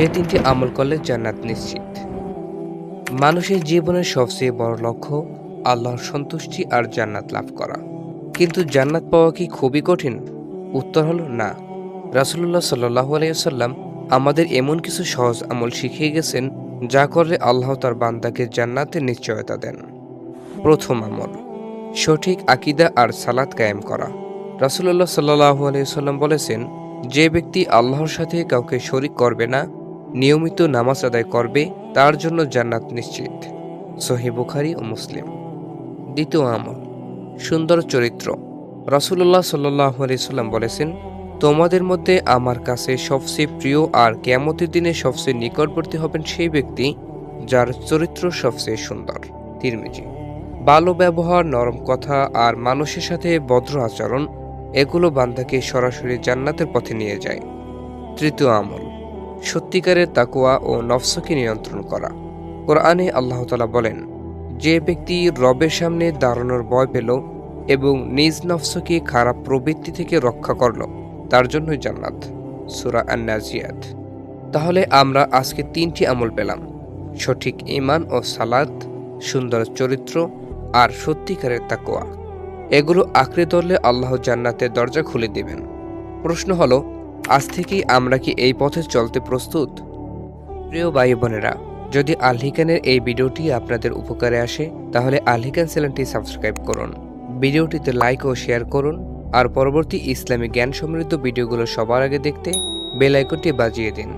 যে তিনটি আমল করলে জান্নাত নিশ্চিত। মানুষের জীবনের সবচেয়ে বড় লক্ষ্য আল্লাহর সন্তুষ্টি আর জান্নাত লাভ করা। কিন্তু জান্নাত পাওয়া কি খুবই কঠিন? উত্তর হলো না। রাসুল্লাহ সাল্লাহ আলাইসাল্লাম আমাদের এমন কিছু সহজ আমল শিখিয়ে গেছেন, যা করলে আল্লাহ তার বান্দাকে জান্নাতের নিশ্চয়তা দেন। প্রথম আমল, সঠিক আকিদা আর সালাত কায়েম করা। রাসুল্লাহ সাল্লাহ আলাইসাল্লাম বলেছেন, যে ব্যক্তি আল্লাহর সাথে কাউকে শরিক করবে না নিয়মিত নামাজ আদায় করবে, তার জন্য জান্নাত নিশ্চিত। সহি বুখারি ও মুসলিম। দ্বিতীয় আমল, সুন্দর চরিত্র। রসুল্লাহ সাল্লাহ আলাইসাল্লাম বলেছেন, তোমাদের মধ্যে আমার কাছে সবচেয়ে প্রিয় আর কেমতের দিনে সবচেয়ে নিকটবর্তী হবেন সেই ব্যক্তি যার চরিত্র সবচেয়ে সুন্দর। তিরমিজি। ভালো ব্যবহার, নরম কথা আর মানুষের সাথে ভদ্র আচরণ, এগুলো বান্দাকে সরাসরি জান্নাতের পথে নিয়ে যায়। তৃতীয় আমল সত্যিকারের তাকুয়া ও নফসকে নিয়ন্ত্রণ করা। কোরআনে আল্লাহ তালা বলেন, যে ব্যক্তি রবের সামনে দাঁড়ানোর ভয় পেল এবং নিজ নফসকে খারাপ প্রবৃত্তি থেকে রক্ষা করল, তার জন্যই জান্নাত। সুরা আন্নাজিয়াত। তাহলে আমরা আজকে তিনটি আমল পেলাম, সঠিক ইমান ও সালাদ সুন্দর চরিত্র আর সত্যিকারের তাকোয়া এগুলো আঁকড়ে ধরলে আল্লাহ জান্নাতের দরজা খুলে দিবেন। প্রশ্ন হলো আজ থেকেই আমরা কি এই পথে চলতে প্রস্তুত? প্রিয় ভাই বোনেরা যদি আলহিকানের এই ভিডিওটি আপনাদের উপকারে আসে, তাহলে আলহিকান চ্যানেলটি সাবস্ক্রাইব করুন। ভিডিওটিতে লাইক ও শেয়ার করুন, আর পরবর্তী ইসলামী জ্ঞান সমৃদ্ধ ভিডিওগুলো সবার আগে দেখতে বেল আইকনটি বাজিয়ে দিন।